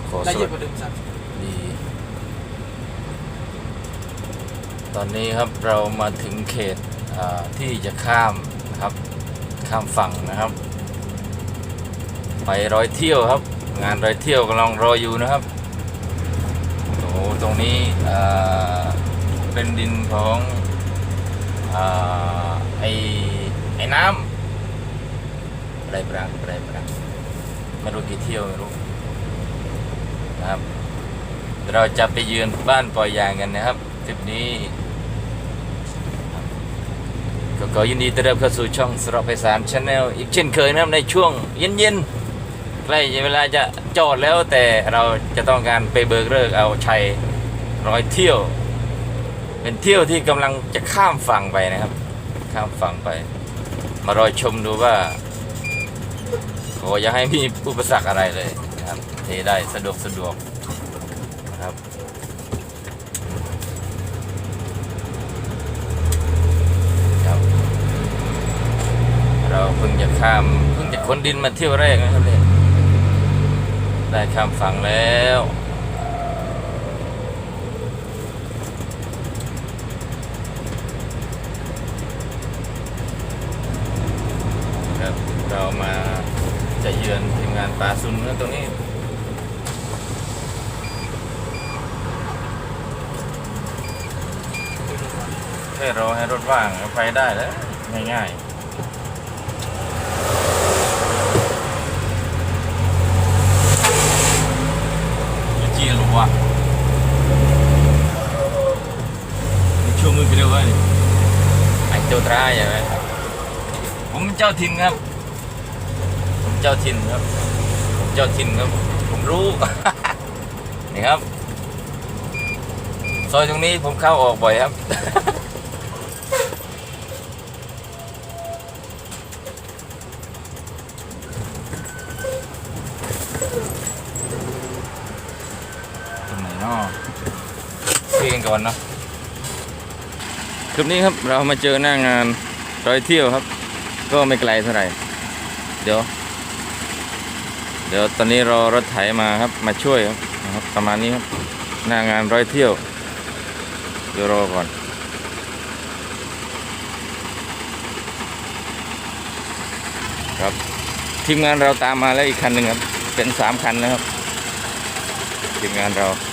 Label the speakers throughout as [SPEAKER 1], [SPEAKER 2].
[SPEAKER 1] ก็ขอ
[SPEAKER 2] ได้
[SPEAKER 1] ส
[SPEAKER 2] เย
[SPEAKER 1] วั
[SPEAKER 2] อะ
[SPEAKER 1] ส
[SPEAKER 2] กว่าเดิมครับ
[SPEAKER 1] ดี ตอนนี้ครับเรามาถึงเขตอ่าที่จะข้ามนะครับ ข้ามฝั่งนะครับ ไปร้อยเที่ยวครับ งานร้อยเที่ยวกำลังรออยู่นะครับโอ้โหตรงนี้อ่าเป็นดินของอ่าไอ้ไอ้น้ำอะไรปรังอะไรปรังไม่รู้กี่เที่ยวไม่รู้ นะครับ เราจะไปยืนบ้านปอยยางกันนะครับทริปนี้ก็ขอยินดีต้อนรับเข้าสู่ช่องสระไปสารชาแนลอีกเช่นเคยนะครับในช่วงเย็นๆใกล้เวลาจะจอดแล้วแต่เราจะต้องการไปเบิกเลิกเอาชัยร้อยเที่ยว เป็นเที่ยวที่กำลังจะข้ามฝั่งไปนะครับ ข้ามฝั่งไป มารอชมดูว่าขออย่าให้มีอุปสรรคอะไรเลยนะครับ ได้สะดวกสะดวกนะครับครับ เราเพิ่งจะข้ามเพิ่งจะขนดินมาเที่ยวแรกนะครับเนี่ยได้ข้ามฝั่งแล้วครับเรามาจะเยือนทีมงานป่าซุนนะตรงนี้ แค่รอให้รถว่างก็ไปได้แล้วง่ายๆจีหรอวะนี่ช่วงมือกันเร็วไว้ไอ้เจ้าตราใช่ไหมผมเจ้าถิ่นครับ ผมเจ้าถิ่นครับ ผมเจ้าถิ่นครับ ผมรู้ นี่ครับ ซอยตรงนี้ผมเข้าออกบ่อยครับ ตรงไหนเนาะคุย กันก่อนเนาะคลิปนี้ครับเรามาเจอหน้างานร้อยเที่ยวครับ ก็ไม่ไกลเท่าไหร่ เดี๋ยว เดี๋ยวตอนนี้รอรถไถมาครับมาช่วยครับนะครับประมาณนี้ครับหน้างานร้อยเที่ยว เดี๋ยวรอก่อนครับทีมงานเราตามมาแล้วอีกคันหนึ่งครับ เป็นสามคันแล้วครับทีมงานเรา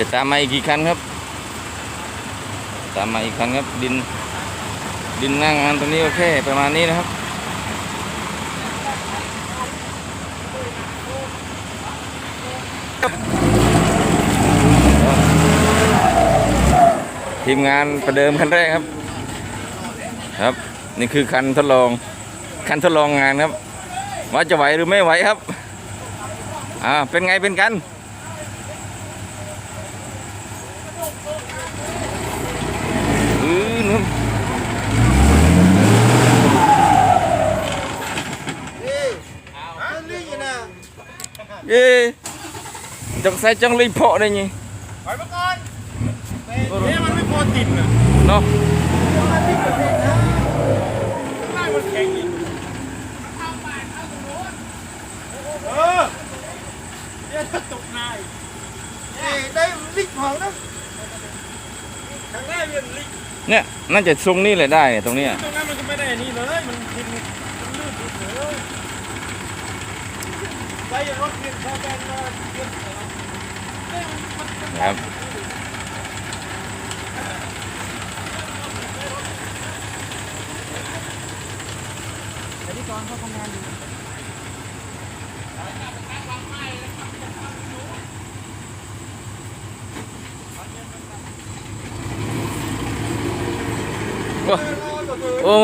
[SPEAKER 1] จะตามมาอีกกี่คันครับ ตามมาอีกคันครับ ดิน ดินหน้างานตรงนี้โอเค ประมาณนี้นะครับทีมงานประเดิมคันแรกครับ ครับ นี่คือคันทดลอง คันทดลองงานครับ ว่าจะไหวหรือไม่ไหวครับ อ่าเป็นไงเป็นกัน อือนู่นเย้จังใส่จังเลยเพาะได้ยัง
[SPEAKER 2] ไปมาก่อนเนี่ยมันไม่พอติดนะ
[SPEAKER 1] เนาะ
[SPEAKER 2] ข้างล่างมันแข็งอีกเออเนี่ยถ้าตกนายได้ลิกของนะข้างหน้าเรียนลิก
[SPEAKER 1] เน่าจะทรงนี้เลยได้เนี่ยตรงเนี้ย
[SPEAKER 2] ตรงนั้นมันก็ไม่ได้นี่เลย มันดินมันลื่นเฉยไปรถเรียนชาวบ้านมาเรียนเนี่ยน
[SPEAKER 1] ครับ
[SPEAKER 2] อันนี้ตอนเขาทำงานอยู่
[SPEAKER 1] โอ้โอ้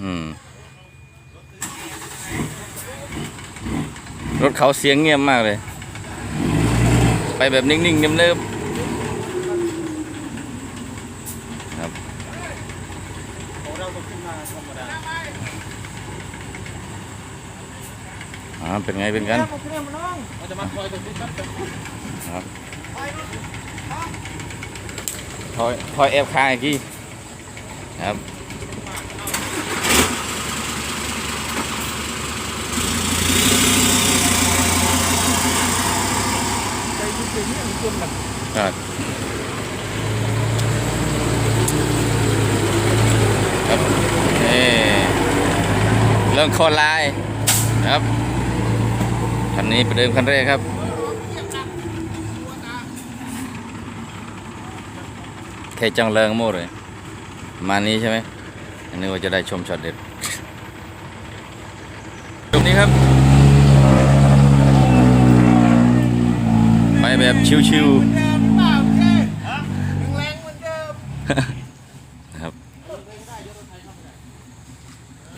[SPEAKER 1] อืมรถเขาเสียงเงียบมากเลย ไปแบบนิ่งๆเนิบๆครับ
[SPEAKER 2] ของเราต้องขึ้นมาธรรมดา
[SPEAKER 1] อ่าอ่าเป็นไงเป็นกัน
[SPEAKER 2] มาเคลียร์มาน้องเราจะมาคอยตรงนี้ครับ
[SPEAKER 1] ครับ
[SPEAKER 2] ไปดูสิ
[SPEAKER 1] ถอยถอยแอบคางอีกทีครับ
[SPEAKER 2] ค
[SPEAKER 1] รับครับนี่เรื่องโคนลายนะครับคันนี้ประเดิมคันแรกครับ เทจังเริงโม่เลยมานี้ใช่ไหมอันนี้ว่าจะได้ชมช็อตเด็ดตรงนี้ครับ ไปแบบชิว
[SPEAKER 2] เหมือนเดิมหรือเปล่าเจ๊ฮะแรงเหมือนเดิม
[SPEAKER 1] ๆนะครับ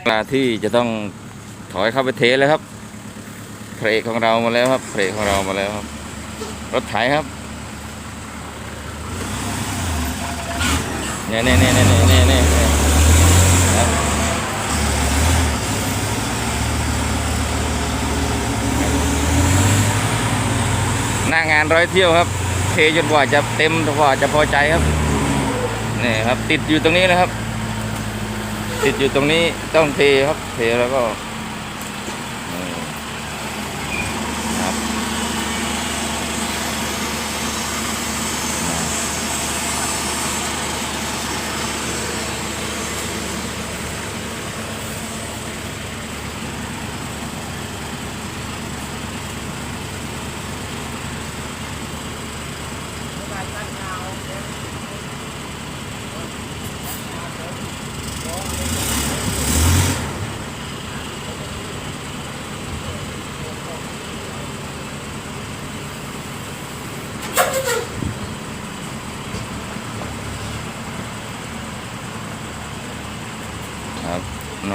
[SPEAKER 1] เวลาที่จะต้องถอยเข้าไปเทแล้วครับเพลกของเรามาแล้วครับเพลกของเรามาแล้วครับ รถไถครับ นี่ยเนี่ยเนี่ยเนี่ยเนี่ยเนี่ยหน้างานร้อยเที่ยวครับ เทจนกว่าจะเต็มกว่าจะพอใจครับนี่ครับ ติดอยู่ตรงนี้นะครับ ติดอยู่ตรงนี้ต้องเทครับ เทแล้วก็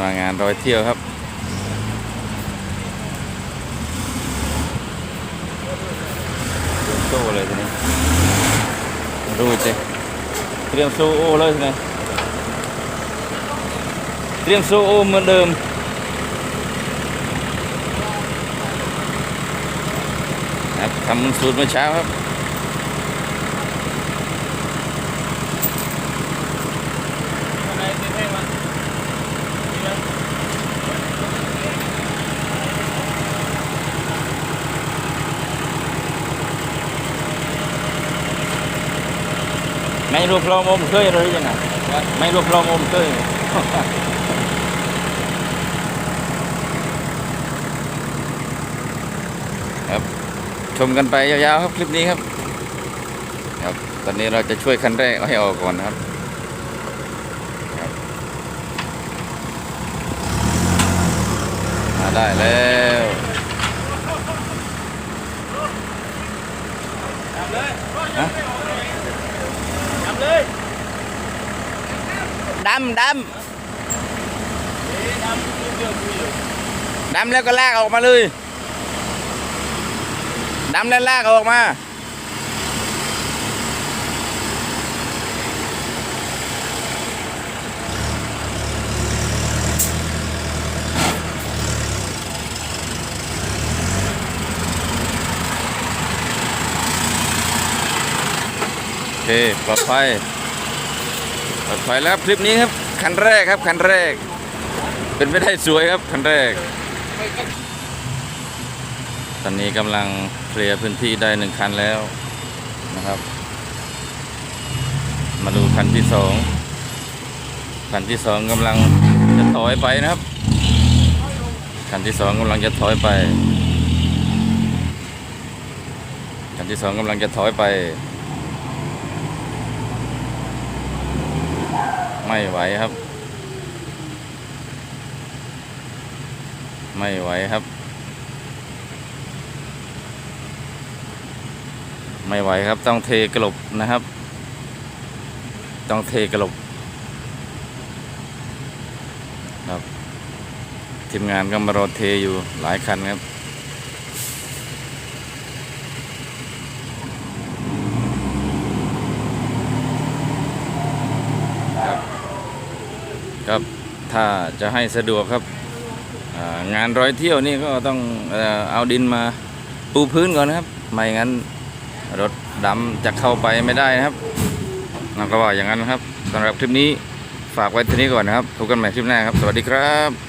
[SPEAKER 1] วยงานร้อยเที่ยวครับ โซ่เลยทีนี้ดูสิเตรียมโซ่โอเลยทีนี้เตรียมโซ่โอเหมือนเดิมครับทำสูตรเมื่อเช้าครับ
[SPEAKER 2] อะไรเจ๊มา
[SPEAKER 1] ไม่ รวบรวมอมเคยหรือยังไงไม่รวบรวมอมเคยครับชมกันไปยาวๆครับคลิปนี้ครับ ครับ ตอนนี้เราจะช่วยคันแรกให้ออกก่อนนะครับครับมาได้แล้ว
[SPEAKER 2] ทำเลย
[SPEAKER 1] ฮะ
[SPEAKER 2] เลย
[SPEAKER 1] ดำด
[SPEAKER 2] เอ๊ะทำเรื่องคุยเลยำ
[SPEAKER 1] ดำแล้วก็ลากออกมาเลยดำแล้วลากออกมา เคปลอดภัยปลอดภัยแล้วครับคลิปนี้ครับคันแรกครับคันแรก เป็นไปได้สวยครับคันแรก ตอนนี้กำลังเคลียร์พื้นที่ได้หนึ่งคันแล้วนะครับ มาดูคันที่สองคันที่สองกำลังจะถอยไปนะครับคันที่สองกำลังจะถอยไปคันที่สองกำลังจะถอยไป ไม่ไหวครับ ไม่ไหวครับ ไม่ไหวครับ ต้องเทกลบนะครับ ต้องเทกลบครับทีมงานก็มารอเทอยู่หลายคันครับ ครับถ้าจะให้สะดวกครับงานร้อยเที่ยวนี่ก็ต้องเอาดินมาปูพื้นก่อนนะครับไม่งั้นรถดำจะเข้าไปไม่ได้นะครับเราก็ว่าอย่างนั้นครับสำหรับคลิปนี้ฝากไว้ที่นี้ก่อนนะครับพบกันใหม่คลิปหน้าครับ สวัสดีครับ